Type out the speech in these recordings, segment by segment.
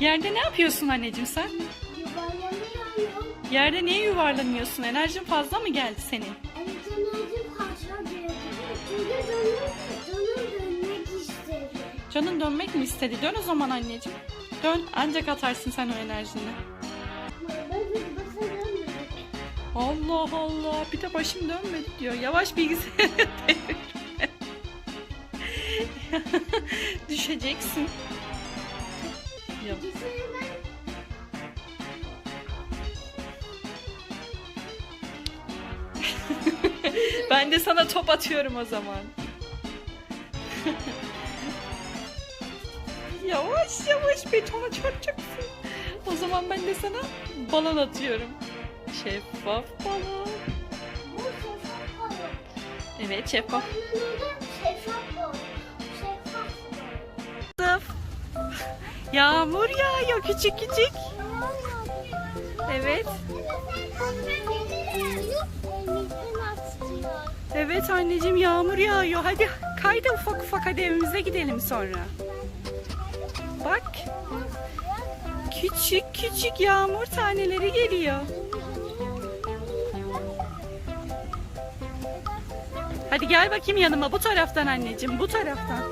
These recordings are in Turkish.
Yerde ne yapıyorsun anneciğim sen? Yuvarlanıyorum. Yerde niye yuvarlanıyorsun? Enerjin fazla mı geldi senin? Enerji parça girdi. Çünkü canım, canım dönmek istedi. Canın dönmek mi istedi? Dön o zaman anneciğim. Dön ancak atarsın sen o enerjini. Allah Allah bir de başım dönmedi diyor. Yavaş bilgisayarı devirme. Düşeceksin. Ya, ben de sana top atıyorum o zaman. yavaş yavaş betona çarpacaksın. O zaman ben de sana balon atıyorum. Şeffaf balon. Bu şeffaf balon. Evet şeffaf. Şeffaf Yağmur yağıyor küçük küçük. Evet. Evet anneciğim yağmur yağıyor. Hadi kayda ufak ufak hadi evimize gidelim sonra. Bak küçük küçük yağmur taneleri geliyor. Hadi gel bakayım yanıma bu taraftan anneciğim bu taraftan.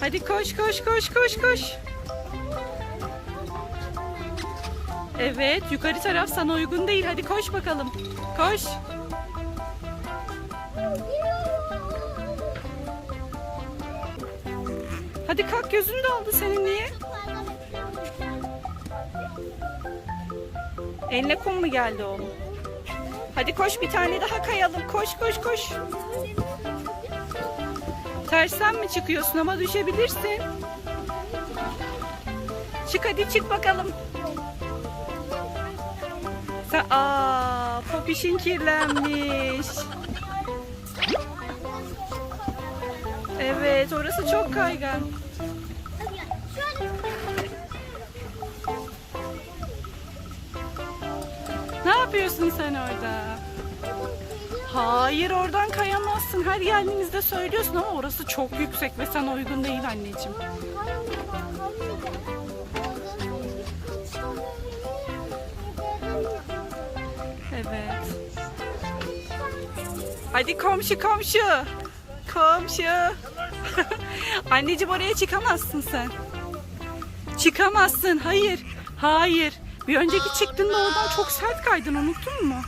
Hadi koş koş koş koş koş. Evet yukarı taraf sana uygun değil. Hadi koş bakalım. Koş. Hadi kalk gözün doldu senin niye? Eline kum mu geldi oğlum? Hadi koş bir tane daha kayalım. Koş koş koş. Tersten mi çıkıyorsun ama düşebilirsin. Çık hadi çık bakalım. Sen, aa, popişin kirlenmiş. Evet, orası çok kaygan. Ne yapıyorsun sen orada? Hayır, oradan kayamazsın. Her geldiğimizde söylüyorsun ama orası çok yüksek ve sana uygun değil anneciğim. Evet. Hadi komşu komşu. Komşu. Anneciğim oraya çıkamazsın sen. Çıkamazsın. Hayır. Hayır. Bir önceki çıktığında oradan çok sert kaydın unuttun mu?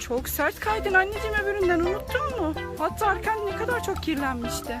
Çok sert kaydın anneciğim öbüründen unuttun mu? Hatta arkan ne kadar çok kirlenmişti.